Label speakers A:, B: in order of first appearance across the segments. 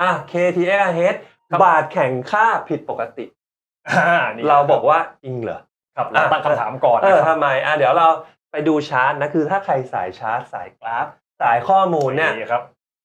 A: อะ KTLH
B: ครับ
A: บาทแข็งค่าผิดปกติ
B: อ่านี่
A: เราบอกว่าจริงเหรอ
B: ครับเราตั้งคำถามก่อน
A: เอ
B: นะ
A: อ
B: ครับ
A: ทำไมอะเดี๋ยวเราไปดูชาร์ตนะ คือถ้าใครสายชาร์ตสายกราฟ สายข้อมูลเนี่ย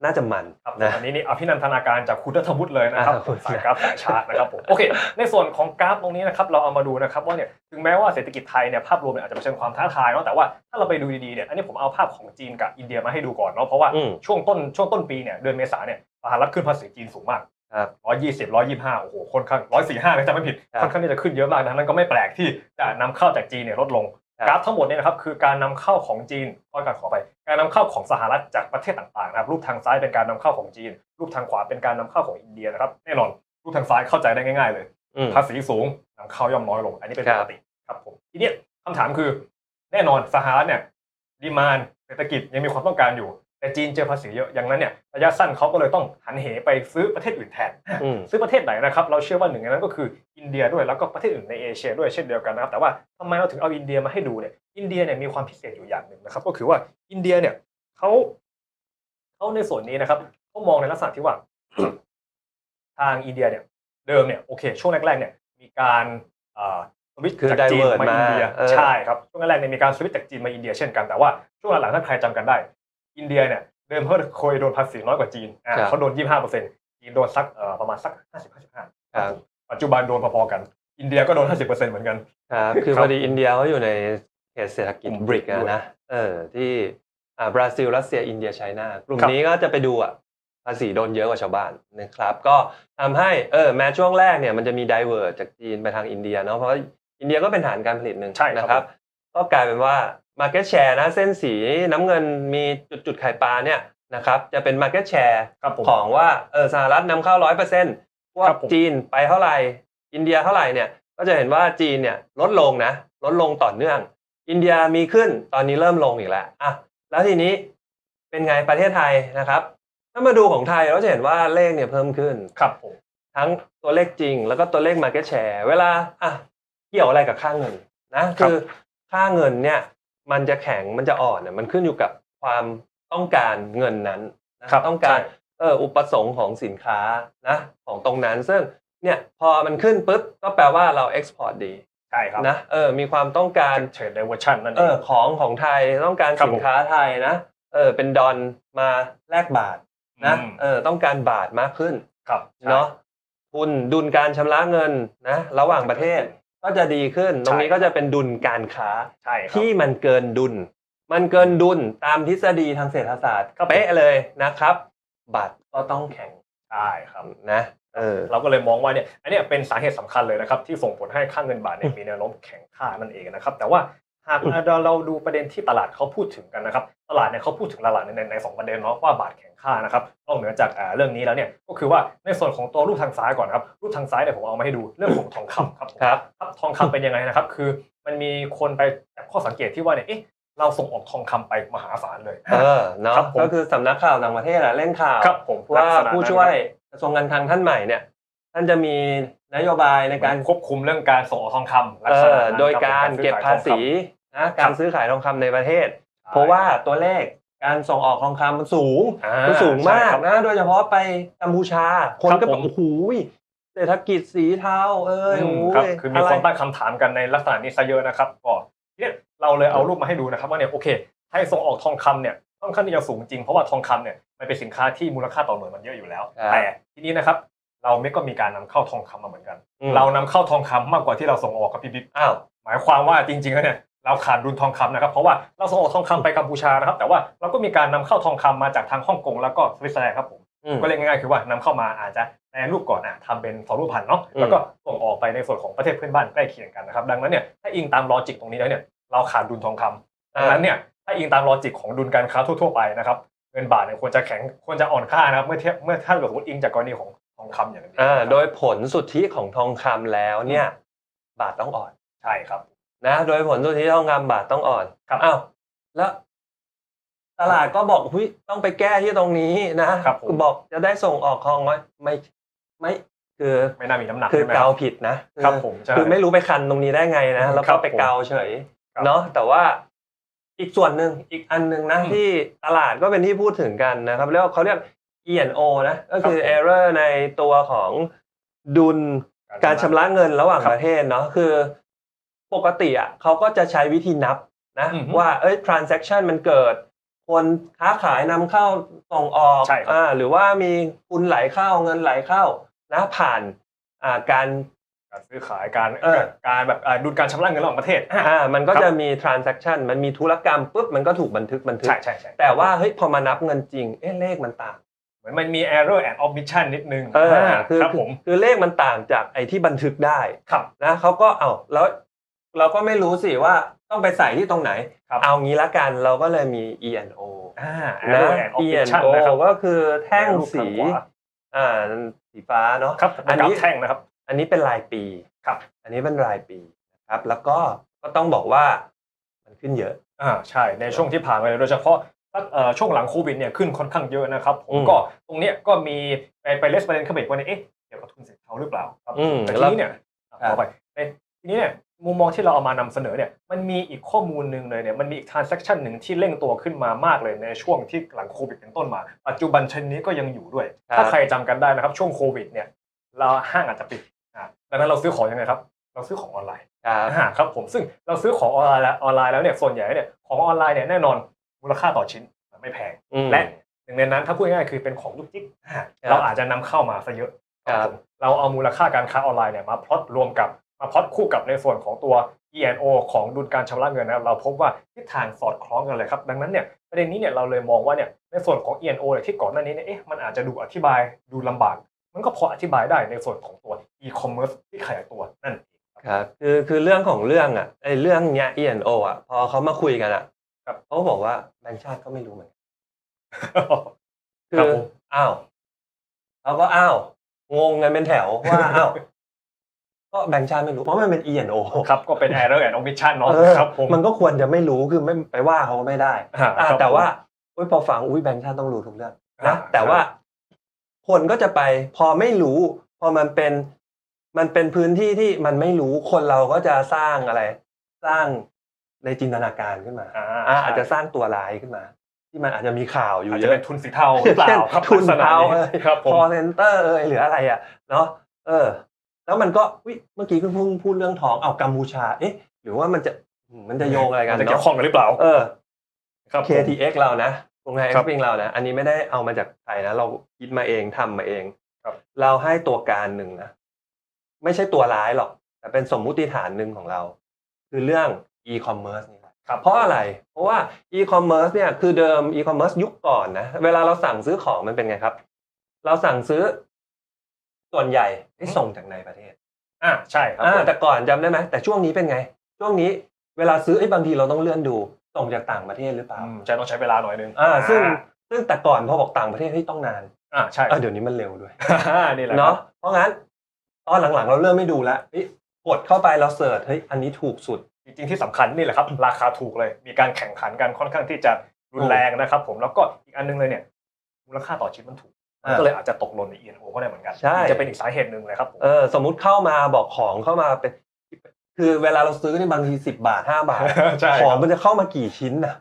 B: นี่ครับ
A: น่าจะมัน
B: ครับ
A: นะ
B: อันนี้นี่อภินันทนาการจากคุณรัฐวุฒิเลยนะครับ
A: อ่าขอบคุณ
B: สายกราฟสายชาร์ตนะครับผมโอเค ในส่วนของกราฟตรงนี้นะครับเราเอามาดูนะครับว่าเนี่ยถึงแม้ว่าเศรษฐกิจไทยเนี่ยภาพรวมเนี่ยอาจจะเผชิญความท้าทายเนาะแต่ว่าถ้าเราไปดูดีๆเนี่ยอันนี้ผมเอาภาพของจีนกับอินเดียมาให้ดูก่อนเนาะเพราะว่า
A: อืม
B: ช่วงต้นช่วงต้นปีเนี่ยเดือนเมษาเนี่ยสหรัฐขึ้นภาษีจีนสูงมาก
A: ครับ
B: ร้อยยี่สิบร้อยยี่ห้าโอ้โหค่อนข้างร้อยสี่ห้าถ้าจำไม่ผิด
A: ครับ
B: ค่อนข้างที่จะขึ้นเยอะมากดังนั้นก็ไม่แปลกที่จะนำเข้าจากจีนเนี่ยลดลง
A: ครับ
B: กราฟทั้งหมดเนี่ยนะครับคือการนำเข้าของจีนขอการขอไป การนำเข้าของสหรัฐจากประเทศต่างๆนะครับรูปทางซ้ายเป็นการนำเข้าของจีน รูปทางขวาเป็นการนำเข้าของอินเดียนะครับแน่นอนรูปทางซ้ายเข้าใจได้ง่าย ๆ เลย
A: อืม
B: ภาษีสูงนำเข้าย่อมน้อยลง อันนี้เป็น
A: ครั
B: ป
A: บ
B: กติครับผมทีเนี้ยคำถามคือแน่นอนสหรัฐเนี่ยดีมานเศรษฐกิจยังมีความต้องการอยู่ แต่จีนเจอภาษีเยอะอย่างนั้นเนี่ยระยะสั้นเขาก็เลยต้องหันเหไปซื้อประเทศอื่นแทน
A: อืม
B: ซื้อประเทศไหนนะครับเราเชื่อว่าหนึ่งในนั้นก็คืออินเดียด้วยแล้วก็ประเทศอื่นในเอเชียด้วยเช่นเดียวกันนะครับแต่ว่าทำไมเราถึงเอาอินเดียมาให้ดูเนี่ยอินเดียเนี่ยมีความพิเศษอยู่อย่างหนึ่งนะครับ ก็คือว่าอินเดียเนี่ยเขาเขาในส่วนนี้นะครับเขามองในลักษณะที่ว่า ทางอินเดียเนี่ย เดิมเนี่ยโอเค ช่วงแรกๆเนี่ยมีการอ่าสวิตช์
A: คือ
B: จากจีน
A: divert
B: มาอินเดีย
A: มาเออ
B: ใช่ครับช่วงแรกๆเนี่ยมีการสวิตช์จากจีนมาอินเดียเช่นกันแต่ว่าช่วงหลังๆถ้าใครจำกันได้ อินเดียเนี่ยเดิมเขาเคยโดนภาษีน้อยกว่าจีนอ่า
A: ครับ
B: เขาโดน 25เปอร์เซ็นต์จีนโดนสักเอ่อประมาณสัก 50 55
A: ครับ
B: ปัจจุบันโดนพอๆกัน อินเดียก็โดน 50เปอร์เซ็นต์เหมือนกัน
A: ครับคือ
B: ครับ
A: พอดีอินเดียเขาอยู่ในเขตเศรษฐกิจ
B: กลุ่ม
A: บริก
B: BRIC ด้วย
A: นะเออที่อ่าบราซิลรัสเซียอินเดียไชน่ากลุ่ม
B: ครับ
A: นี้ก็จะไปดูอะภาษีโดนเยอะกว่าชาวบ้านนะครับ ก็ทำให้เออแม้ช่วงแรกเนี่ยมันจะมีไดเวอร์จากจีนไปทางอินเดียเนาะเพราะว่าอินเดียก็เป็นฐานการผลิตหนึ่ง
B: ใช่ครับ
A: นะครับ ก็กลายเป็นว่า Market Share นะเส้นสีน้ำเงินมีจุดจุดๆไข่ปลาเนี่ยนะครับจะเป็น Market Share
B: ครับผม
A: ของว่าเออสหรัฐนำเข้าร้อยเปอร์เซ็นต์ว่า
B: ครับผม
A: จีนไปเท่าไหร่ อินเดียเท่าไหร่เนี่ยก็จะเห็นว่าจีนเนี่ยลดลงนะลดลงต่อเนื่อง อินเดียมีขึ้นตอนนี้เริ่มลงอีกแล้วอะแล้วทีนี้เป็นไงประเทศไทยนะครับ ถ้ามาดูของไทยเราจะเห็นว่าเลขเนี่ยเพิ่มขึ้น
B: ครับผม
A: ทั้งตัวเลขจริง แล้วก็ตัวเลข Market Share เวลาอะเกี่ยวอะไรกับค่าเงินนะคือค่าเงินเนี่ย มันจะแข็งมันจะอ่อนเนี่ยมันขึ้นอยู่กับความต้องการเงินนั้นนะครับต้องการ
B: ใช่
A: เอออุปสงค์ของสินค้านะของตรงนั้นซึ่งเนี่ยพอมันขึ้นปุ๊บก็แปลว่าเราเอ็กซ์พอร์ตดี
B: ใช่ครับ
A: นะเออมีความต้องการ
B: เทรดไดเวอร์ชันนั่น
A: เอ
B: เอ
A: องของของไทยต้องการ
B: ครับ
A: สินค้าไทยนะเออเป็นดอลมาแลกบาทนะ
B: อืม
A: เออต้องการบาทมากขึ้น
B: ครับ
A: เนาะทุนดุลการชำระเงินนะระหว่างประเทศ ก็จะดีขึ้น ตรงนี้ก็จะเป็นดุลการค้า
B: ใช่ครับ
A: ที่มันเกินดุล มันเกินดุลตามทฤษฎีทางเศรษฐศาสตร์
B: ครับผม
A: เป๊ะเลยนะครับ บัตรก็ต้องแข็ง
B: ใช่ครับ
A: นะเออ
B: เราก็เลยมองว่าเนี่ยอันเนี้ยเป็นสาเหตุสำคัญเลยนะครับที่ส่งผลให้ค่าเงินบาทเนี่ยมีแนวโน้มแข็งค่านั่นเองนะครับแต่ว่า หากเราดูประเด็นที่ตลาดเขาพูดถึงกันนะครับ ตลาดเนี่ยเขาพูดถึงตลาดในในในสองประเด็นเนาะว่าบาทแข็งค่านะครับนอกเหนือจากอ่าเรื่องนี้แล้วเนี่ยก็คือว่าในส่วนของตัวรูปทางซ้ายก่อนครับรูปทางซ้ายเนี่ยผมเอามาให้ดูเรื่องของทองคำครับผม
A: ครับ
B: ครับทองคำเป็นยังไงนะครับคือมันมีคนไปจับข้อสังเกตที่ว่าเนี่ยเอ๊ะเราส่งออกทองคำไปมหาศาลเลย
A: เออเนาะ
B: ครับผม
A: ก็คือสำนักข่าวต่างประเทศอะเล่นข่าว
B: ครับผม
A: ว่า
B: ลักษณะนั้น
A: ผู้ช่วยกระทรวงการคลังท่านใหม่เนี่ยท่านจะมีนโยบายใน
B: ใน
A: กา
B: การรควบคุมเรื่องการส่งออกทองคำลั
A: เอก
B: ษณะ
A: อ
B: นั้น
A: โดย
B: คบ
A: การ
B: ผม
A: เก็บ
B: ซื้อขย
A: ภาษี นะการซื้อขายทองคำในประเทศ เพราะว่าตัวเลขการส่งออกทองคำมันสูง
B: อ่า
A: มันสูงมาก
B: ใช่ครับ
A: นะ โดยเฉพาะไปกัมพูชา คน
B: ครับ
A: ก็แบ
B: ผ
A: บ
B: ม
A: โอ้โหเศรษฐกิจสีเทาเอ้ย
B: อื
A: โอ้
B: ม
A: โห
B: ครับคือมีะ
A: ไร
B: คนตั้งคำถามกันในลักษณะนี้ซะเยอะนะครับก็เนี่ยเราเลยเอารูปมาให้ดูนะครับว่าเนี่ยโอเคไทยส่งออกทองคำเนี่ยค่อนข้างที่จะสูงจริงเพราะว่าทองคำเนี่ยมันเป็นสินค้าที่มูลค่าต่อหน่วยมันเยอะอยู่แล้ว
A: ครับ
B: แต่ทีนี้นะครับ เราไม่ก็มีการนำเข้าทองคำมาเหมือนกัน
A: อืม
B: เรานำเข้าทองคำมากกว่าที่เราส่งออกครับพี่บิ๊ก
A: อ้าว
B: หมายความว่าจริงๆแล้วเนี่ย เราขาดดุลทองคำนะครับเพราะว่าเราส่งออกทองคำไปกัมพูชานะครับ แต่ว่าเราก็มีการนำเข้าทองคำมาจากทางฮ่องกงแล้วก็สวิตเซอร์แลนด์ครับผม
A: อืม
B: ก็เรียกง่ายๆคือว่านำเข้ามาอาจจะแปรรูปก่อนอะทำเป็นทองรูปพันธ์เนาะ
A: อืม
B: แล้วก็ส่งออกไปในส่วนของประเทศเพื่อนบ้านใกล้เคียงกันนะครับดังนั้นเนี่ยถ้าอิงตามลอจิกตรงนี้แล้วเนี่ยเราขาดดุลทองคำดังนั้นเนี่ยถ้าอิงตามลอจิกของดุลการค้าทั่วๆไปนะครับเงินบาทเนี่ยควรจะแข็งควรจะอ่อนค่านะครับเมื่อเทียบเมื่อถ้าเกิดสมมติอิงจากกรณีของทองคำอย่างนี้
A: อ่า
B: นะครับ
A: โดยผลสุทธิของทองคำแล้วเนี่ย บาทต้องอ่อน
B: ใช่ครับ
A: นะโดยผลสุทธิทองคำบาทต้องอ่อน
B: ครับ
A: อ้าวแล้ว ตลาดก็บอกหุยต้องไปแก้ที่ตรงนี้นะครับ
B: ผม
A: บอกจะได้ส่งออกทองไหมไม่ไม่คือ
B: ไม่น่ามีน้ำหนัก
A: คือ
B: ใช่ไหม
A: เกาผิดนะครับ
B: ผมใช่
A: คือไม่รู้ไปคันตรงนี้ได้ไงนะแล้ว
B: ครั
A: ก็
B: บ
A: ไปเกาเฉย
B: ครับ
A: เนาะแต่ว่าอีกส่วนหนึ่งอีกอันหนึ่งนะ
B: อืม
A: ที่ตลาดก็เป็นที่พูดถึงกันนะครับเรียกว่าเขาเรียก E&O นะก็คือ
B: ครับผม
A: error ในตัวของดุลการชำระเงินระหว่าง
B: ครับ
A: ประเทศเนาะคือ ปกติอะเขาก็จะใช้วิธีนับนะ
B: อือฮึ
A: ว่าเอ้ย transaction มันเกิด คนค้าขายนำเข้าส่งออก
B: ใช่ครับ
A: อ่าหรือว่ามีทุนไหลเข้าเงินไหลเข้านะผ่านอ่าการ
B: การซื้อขายการ
A: เออ
B: การแบบอ่าดุลการชำระเงินระหว่างประเทศอะ
A: อ่ามันก็
B: ครับ
A: จะมี transaction มันมีธุรกรรมปุ๊บมันก็ถูกบันทึกบันทึก
B: ใช่ใช่ใช่
A: แต่ว่าเฮ้ยพอมานับเงินจริงเอ๊ะเลขมันต่าง
B: เหมือนมันมี error and omission นิดนึง
A: เออ
B: อ่า
A: คือ
B: ครับ
A: คือ
B: ผม
A: คือเลขมันต่างจากไอ้ที่บันทึกได้
B: ครับ
A: นะเขาก็เอาแล้ว เราก็ไม่รู้สิว่าต้องไปใส่ที่ตรงไหน
B: ครับ
A: เอางี้ละกันเราก็เลยมี E&O
B: อ่า
A: นะ
B: error and omission
A: E&O
B: นะครับ
A: ก็คือแท่ง
B: รูป
A: สี
B: ทางขวา
A: อ่าสีฟ้าเนาะ
B: ครับ
A: อั
B: อั
A: น
B: น
A: นี้
B: นี้แท่งนะครับ
A: อันนี้เป็นรายปี
B: ครับ
A: อันนี้เป็นรายปีนะครับ แล้วก็ก็ต้องบอกว่ามันขึ้นเยอะ
B: อ่าใช่ในช่วงที่ผ่านมาเลยโดยเฉพาะสักเอ่อช่วงหลังโควิดเนี่ยขึ้นค่อนข้างเยอะนะครับ ผ
A: อื
B: ม
A: ม
B: ก็ตรงเนี้ยก็มีไปไปเลสประเด็นเข้าไปอีกว่าเนี่ยเอ๊ะเกี่ยวกับทุนสีเทาหรือเปล่าครับ
A: อืม
B: แต่ที
A: แล้ว
B: นี้เนี่ยอะ
A: ครับ
B: ต่อไปในทีนี้เนี่ย มุมมองที่เราเอามานำเสนอเนี่ยมันมีอีกข้อมูลหนึ่งเลยเนี่ยมันมีอีก transaction หนึ่งที่เร่งตัวขึ้นมามากเลยในช่วงที่หลังโควิดเป็นต้นมา ปัจจุบันเชนนี้ก็ยังอยู่ด้วย
A: ครับ
B: ถ้าใครจำกันได้นะครับช่วงโควิดเนี่ยเราห้างอาจจะปิดอ่าดังนั้นเราซื้อของยังไงครับ เราซื้อของออนไลน์
A: ครับ
B: อ่าครับผมซึ่งเราซื้อของออนไลน์แล้วออนไลน์แล้วเนี่ยส่วนใหญ่เนี่ยของออนไลน์เนี่ยแน่นอนมูลค่าต่อชิ้นมันไม่แพง
A: อืม
B: และหนึ่งในนั้นถ้าพูดง่ายๆคือเป็นของยุกจิกอ่า
A: ครับ
B: เราอาจจะนำเข้ามาซะเยอะ
A: ครับ
B: ผมเราเอามูลค่าการค้าออนไลน์เนี่ยมาพลอตรวมกับ มาพลอตคู่กับในส่วนของตัว E&O ของดุลการชำระเงินนะครับเราพบว่าทิศทางสอดคล้องกันเลยครับ ดังนั้นเนี่ยประเด็นนี้เนี่ยเราเลยมองว่าเนี่ยในส่วนของ E&O เนี่ยที่ก่อนหน้านี้เนี่ยเอ๊ะมันอาจจะดูอธิบายดูลำบาก มันก็พออธิบายได้ในส่วนของตัว e-commerce ที่ขยายตัวนั่นเองครับ
A: ครับคือคือเรื่องของเรื่องอะไอ้เรื่องเนี้ย E&O อะพอเขามาคุยกันอะ
B: ครับ
A: เขาบอกว่าแบงก์ชาติก็ไม่รู้เหมือนกันคื
B: ครับ
A: อ
B: ผม
A: อ้าวเขาก็อ้าวงงกันเป็นแถวว่าอ้าว ก็แบงก์ชาติไม่รู้เพราะมันเป็น E&O
B: ครับก็เป็น error and omission เนาะ
A: เออ
B: ครับผม
A: มันก็ควรจะไม่รู้คือไม่ไปว่าเขาก็ไม่ได้
B: อ่า
A: อ่า
B: ครับ
A: แต่ว่า
B: ผม
A: อุ้ยพอฟังอุ้ยแบงก์ชาติต้องรู้ทุกเรื่อง
B: อ่า
A: นะแต่ว่าคนก็จะไปพอไม่รู้ พอมันเป็นมันเป็นพื้นที่ที่มันไม่รู้คนเราก็จะสร้างอะไร สร้างในจินตนาการขึ้นมา
B: อ่า
A: อ่า
B: ใช่
A: อาจจะสร้างตัวร้ายขึ้นมา ที่มันอาจจะมีข่าวอยู่
B: อาจ
A: เย
B: จะ
A: อะ
B: เป็นทุนสีเทาหรือเปล่าครับ
A: ทุนเทา
B: ลักษณะ
A: เอ้ย
B: ครับผม
A: คอเซนเตอร์เอ้ยหรืออะไรอะเนาะเออ แล้วมันก็อุ๊ยเมื่อกี้คุณพูดพูดเรื่องทองเอากัมพูชา เอ๊ะ หรือว่ามันจะมันจะโยงอะไรกัน
B: มันจะเกี่ยว
A: เนาะ
B: ข้องกันหรือเปล่า
A: เออ
B: ครับผม
A: KTX เรานะโรงงาน
B: ครับ
A: เอ็กซ์พิงเรานะ อันนี้ไม่ได้เอามาจากใครนะ เราคิดมาเองทำมาเอง
B: ครับ
A: เราให้ตัวการหนึ่งนะ ไม่ใช่ตัวร้ายหรอก แต่เป็นสมมุติฐานหนึ่งของเรา คือเรื่อง e-commerce นี่แหละ
B: ครับ
A: เพราะอะไร เพราะว่า e-commerce เนี่ย คือเดิม e-commerce ยุคก่อนนะ เวลาเราสั่งซื้อของมันเป็นไงครับ เราสั่งซื้อ ส่วนใหญ่ที่ส่งจากในประเทศ
B: อ่าใช่ครับ
A: อ่า
B: ผม
A: แต่ก่อนจำได้ไหมแต่ช่วงนี้เป็นไง ช่วงนี้เวลาซื้อไอ้ยบางทีเราต้องเลื่อนดูส่งจากต่างประเทศหรือเปล่า
B: อืมจะต้องใช้เวลาหน่อยนึง
A: อ่าซึ่งซึ่งแต่ก่อนพอบอกต่างประเทศเฮ้ยต้องนาน
B: อ่าใช่
A: เออเดี๋ยวนี้มันเร็วด้วย
B: นี่แหละ
A: เนาะเพราะงั้นตอนหลังๆ เราเริ่มไม่ดูแล้วเอ้ยกดเข้าไปเราเสิร์ชเฮ้ยอันนี้ถูกสุด
B: จริงๆที่สำคัญนี่แหละครับ ราคาถูกเลย มีการแข่งขันกันค่อนข้างที่จะรุนแรงนะครับ ผมแล้วก็อีกอันนึงเลยเนี่ยมูลค่าต่อชิ้นมันถูกมัน ก็เลยอาจจะตกหล่นใน E&O ก็ได้เหมือนกัน
A: ใช่
B: จะเป็นอีกสาเหตุหนึ่งเลยครับผม
A: เออสมมุติเข้ามาบอกของเข้ามาเป็นคือเวลาเราซื้อนี่บางทีสิบบาทห้าบาท
B: ใช่
A: ของมันจะเข้ามากี่ชิ้นนะ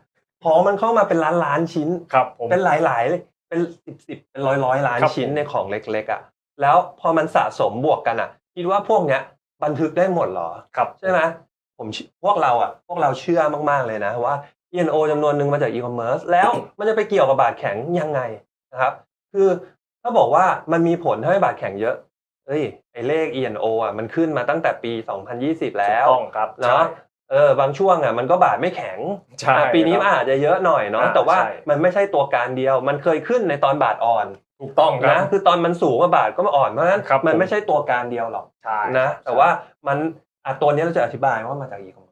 A: ของมันเข้ามาเป็นล้านล้านๆชิ้น
B: ครับผม
A: เป็นหลายๆเลยเป็นสิบสิบเป็นร้อยร้อยๆล้าน
B: ครับ
A: ชิ้น
B: ผม
A: ในของเล็กๆอะแล้วพอมันสะสมบวกกันอะคิดว่าพวกเนี้ยบันทึกได้หมดเหรอ
B: ครับ
A: ใช่ไหมผมเชื่อพวกเราอะพวกเราเชื่อมากๆเลยนะว่า E&O จำนวนหนึ่งมาจาก e-commerce แล้วมันจะไปเกี่ยวกับบาทแข็งยังไงนะครับ คือ ถ้าบอกว่ามันมีผลให้บาทแข็งเยอะ เอ้ยไอเลข E&O อะมันขึ้นมาตั้งแต่ปี 2020 แล้ว
B: ถูกต้องครับ
A: เนาะเออบางช่วงอะมันก็บาทไม่แข็ง
B: ใช่
A: อะปีนี้มัน
B: ครับ
A: อาจจะเยอะหน่อยเนาะ
B: อ่า
A: แต่ว่า
B: ใช่
A: มันไม่ใช่ตัวการเดียว มันเคยขึ้นในตอนบาทอ่อน
B: ถูกต้องครั
A: นะ
B: บ
A: คือตอนมันสูงกว่าบาทก็มาอ่อนเพราะฉะนั้น
B: ครับ
A: มัน
B: ผม
A: ไม่ใช่ตัวการเดียวหรอก
B: ใช่
A: นะแต่ว่ามันอะตัวนี้เราจะอธิบายว่ามาจากอีคอม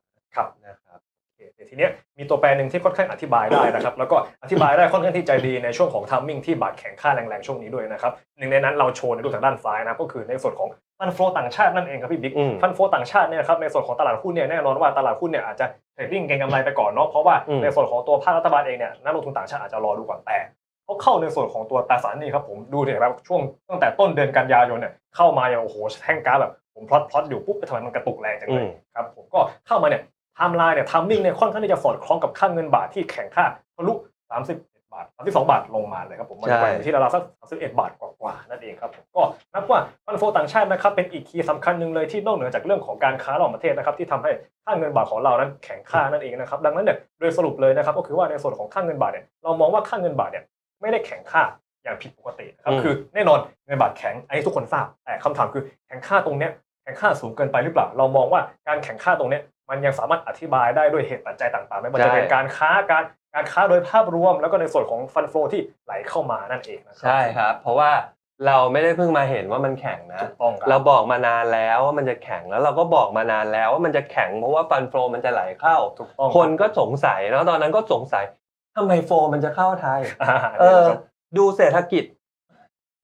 B: ทีเนี้ยมีตัวแปรหนึ่งที่ค่อนข้างอธิบายได้นะครับแล้วก็อธิบายได้ค่อนข้างที่ใจดีในช่วงของทัมมิ่งที่บาทแข็งค่าแรงๆช่วงนี้ด้วยนะครับหนึ่งในนั้นเราโชว์ในรูปทางด้านซ้ายนะครับก็คือในส่วนของฟันโฟต่างชาตินั่นเองครับพี่บิ๊ก
A: อืม
B: ฟันโฟต่างชาติเนี่ยนะครับในส่วนของตลาดหุ้นเนี่ยแน่นอนว่าตลาดหุ้นเนี่ยอาจจะเทรดดิ้งเก็งกำไรไปก่อนเนาะเพราะว่า
A: อืม
B: ในส่วนของตัวภาครัฐบาลเองเนี่ยนักลงทุนต่างชาติอาจจะรอดูก่อนแต่เขาเข้าในส่วนของตัวตราสารหนี้ครับผมดูเนี่ยแบบช่วงตั้งแต่ต้นเดือนกันยายนเนี่ยเข้ามาอย่างโอ้โหแท่งกราฟแบบผมพลอตพลอตอยู่ปุ๊บทำไมมันกระตุกแรงจัง
A: อื
B: เลย
A: ม
B: ครับผมก็เข้ามาเนี่ย ไทม์ไลน์เนี่ยทัมมิ่งเนี่ยค่อนข้างที่จะสอดคล้องกับค่าเงินบาทที่แข็งค่าทะลุ31บาท32 บาทลงมาเลยครับผมมัน
A: ใช่
B: ไปอยู่ที่ราวๆสัก31 บาทกว่าๆนั่นเองครับผมก็นับว่าฟันโฟต่างชาตินะครับเป็นอีกคีย์สำคัญหนึ่งเลยที่นอกเหนือจากเรื่องของการค้าระหว่างประเทศนะครับที่ทำให้ค่าเงินบาทของเรานั้นแข็งค่านั่นเองนะครับดังนั้นเนี่ยโดยสรุปเลยนะครับก็คือว่าในส่วนของค่าเงินบาทเนี่ยเรามองว่าค่าเงินบาทเนี่ยไม่ได้แข็งค่าอย่างผิดปกตินะครับ
A: อืม
B: คือแน่นอนเงินบาทแข็งอันนี้ทุกคนทราบแต่คำถามคือแข็งค่าตรงเนี้ย แข็งค่าสูงเกินไปหรือเปล่า เรามองว่าการแข็งค่าตรงเนี้ยมันยังสามารถอธิบายได้ด้วยเหตุปัจจัยต่างๆ ไม่ว่าจะเป็น
A: ใช่
B: การค้าการการค้าโดยภาพรวม แล้วก็ในส่วนของฟันโฟที่ไหลเข้ามานั่นเองนะครั
A: ใช่ครับ เพราะว่าเราไม่ได้เพิ่งมาเห็นว่ามันแข็งนะ
B: ถูกต้องครับ
A: เราบอกมานานแล้วว่ามันจะแข็งแล้วเราก็บอกมานานแล้วว่ามันจะแข็งเพราะว่าฟันโฟมันจะไหลเข้า
B: ถูกต้อง
A: คนก็สงสัยเนอะตอนนั้นก็สงสัยทำไมโฟมันจะเข้าไทย
B: อ่า
A: เออดูเศรษฐกิจ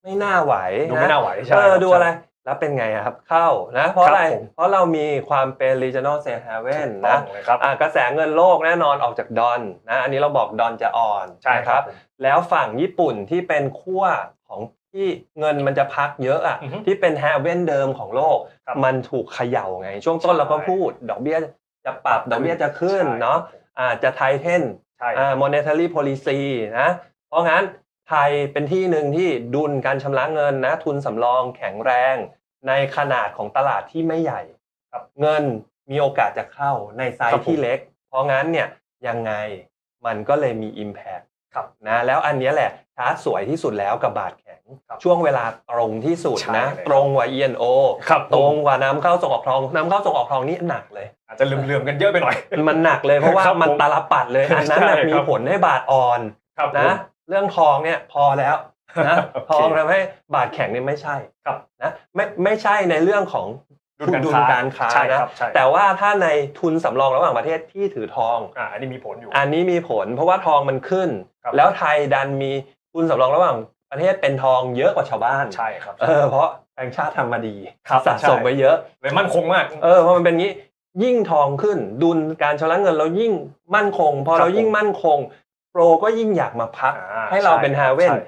A: ไม่น่าไหว
B: ดูไม่
A: นะ
B: น่าไหวใช่
A: เออ
B: ครับ
A: ดูอะไร แล้วเป็นไงอะครับเข้านะเพราะอะไร
B: ครับผม
A: เพราะเรามีความเป็น regional safe
B: ถู
A: haven
B: กต้อ
A: นะ
B: งเลยครับ
A: อะกระแสเงินโลกแน่นอนออกจากดอนนะอันนี้เราบอกดอนจะอ่อน
B: ใช่
A: นะ
B: ค
A: ค
B: รั
A: รั
B: บบผม
A: แล้วฝั่งญี่ปุ่นที่เป็นขั้วของที่เงินมันจะพักเยอะอะ
B: อือฮึ
A: ที่เป็น haven เดิมของโลก
B: ครับ
A: มันถูกเขย่าไง ช่วงต้น
B: ใช่
A: เราก็พูด ดอกเบี้ยจะปรับดอกเบี้ยจะขึ้นเนาะอ่าจะไทเทน
B: ใช่
A: อ่า monetary policy นะเพราะงั้น ไทยเป็นที่หนึ่งที่ดุลการชำระเงินนะทุนสำรองแข็งแรง ในขนาดของตลาดที่ไม่ใหญ่
B: ครับ
A: เงินมีโอกาสจะเข้าในไซ
B: ครับ
A: ส์
B: ผม
A: ที่เล็ก เพราะงั้นเนี่ยยังไงมันก็เลยมี Impact
B: ครับ
A: นะแล้วอันเนี้ยแหละชาร์ตสวยที่สุดแล้วกับบาทแข็ง
B: ครับ
A: ช่วงเวลาตรงที่สุด
B: ใช่
A: นะ
B: เลยครับ
A: ตรงกว่า E&O
B: ครับ
A: ตรงกว่าน้ำเข้าส่งออกทองน้ำเข้าส่งออกทองนี่หนักเลย
B: อาจจะลืมๆกันเยอะไปหน่อย
A: มันหนักเลยเพราะว่า
B: ครับ
A: มัน
B: ผม
A: ตาลปัดเลยอันนั้นน่ะ
B: ใช่
A: มี
B: ครับ
A: ผลให้บาทอ่อน
B: ครับ
A: นะ เรื่องทองเนี่ยพอแล้วนะ
B: โอเค
A: ทองทำให้บาทแข็งเนี่ยไม่ใช่
B: ครับ
A: นะไม่ไม่ใช่ในเรื่องของ
B: ดุ
A: ทุ
B: ล
A: นดุล
B: กา
A: การร
B: ค้า
A: ค้า
B: ใช่
A: นะครับ
B: ใช่
A: แต่ว่าถ้าในทุนสำรองระหว่างประเทศที่ถือทอง
B: อ่าอันนี้มีผลอยู่
A: อันนี้มีผล เพราะว่าทองมันขึ้น
B: ครับ
A: แล้วไทยดันมีทุนสำรองระหว่างประเทศเป็นทองเยอะกว่าชาวบ้าน
B: ใช่ครับ
A: เออเพราะแบงก์ชาติทำมาดี
B: ครับ
A: สะสม
B: ใช่
A: ไว้เยอะ
B: เลยมั่นคงมาก
A: เออเพราะมันเป็นงี้ยิ่งทองขึ้น ดุลการชำระเงินเรายิ่งมั่นคง พอ
B: ครับ
A: เรายิ่ง
B: ผม
A: มั่นคง โปรก็ยิ่งอยากมาพัก
B: อ่า
A: ให้เราเป็น
B: ใช่
A: ฮาเว่น
B: ใช่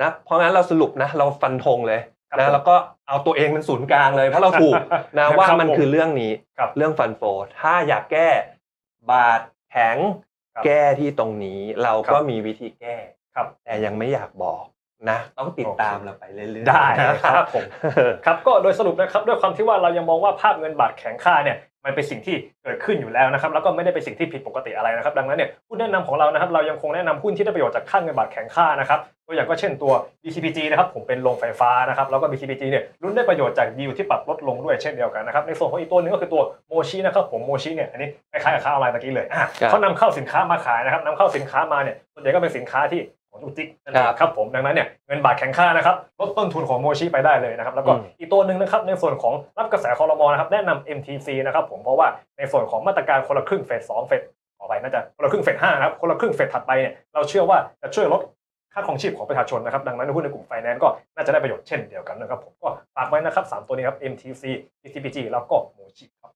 A: นะเพราะงั้นเราสรุปนะ เราฟันธงเลย
B: ครับ
A: นะ
B: ผม
A: แล้วก็เอาตัวเองเป็นศูนย์กลางเลยเพราะเราถูกนะว่า
B: ครับ
A: มัน
B: ผม
A: คือเรื่องนี้
B: ครับ
A: เรื่องฟันโฟถ้าอยากแก้บาทแข็ง
B: ครับ
A: แก้ที่ตรงนี้เรา
B: ครั
A: ก็
B: บ
A: มีวิธีแก้
B: ครับ
A: แต่ยังไม่อยากบอก นะต้องติดตาม
B: โอเค
A: เราไปเรื่อยๆ
B: ได้
A: นะ
B: ครับผมครับก็โดยสรุปนะครับด้วยความที่ว่าเรายังมองว่าภาพเงินบาทแข็งค่าเนี่ยมันเป็นสิ่งที่เกิดขึ้นอยู่แล้วนะครับแล้วก็ไม่ได้เป็นสิ่งที่ผิดปกติอะไรนะครับดังนั้นเนี่ยหุ้นแนะนำของเรานะครับเรายังคงแนะนำหุ้นที่ได้ประโยชน์จากค่าเงินบาทแข็งค่านะครับตัวอย่างก็เช่นตัว BCPG นะครับผมเป็นโรงไฟฟ้านะครับแล้วก็ BCPG เนี่ยรุ่นได้ประโยชน์จากยิวที่ปรับลดลงด้วยเช่นเดียวกันนะครับในส่วนของอีกตัวหนึงก็คือตัวโมชินะครับผมโมชิเนี่ยอันนี้คล้ายๆกับค้าออนไลน์ตะกี้เลยอะ
A: ครับ
B: เขานำเข้าสินค้ามาขายนะครับนำเข้าสินค้ามาเนี่ยส่วนใหญ่ก็เป็นสินค้าที่ ของจุกจิกนั่นเอง
A: ครับ
B: ครับผมดังนั้นเนี่ยเงินบาทแข็งค่านะครับลดต้นทุนของโมชิไปได้เลยนะครับแล้วก็
A: อืม
B: อีกตัวหนึ่งนะครับในส่วนของรับกระแสคอรมอนะครับแนะนำ MTC นะครับผมเพราะว่าในส่วนของมาตรการคนละครึ่งเฟสสองเฟสขอไปน่าจะคนละครึ่งเฟสห้านะครับคนละครึ่งเฟสถัดไปเนี่ยเราเชื่อว่าจะช่วยลดค่าของชีพของประชาชนนะครับดังนั้นหุ้นในกลุ่มไฟแนนซ์ก็น่าจะได้ประโยชน์เช่นเดียวกันนะครับผมก็ฝากไว้นะครับสามตัวนี้ครับ MTC PCPG แล้วก็โมชิ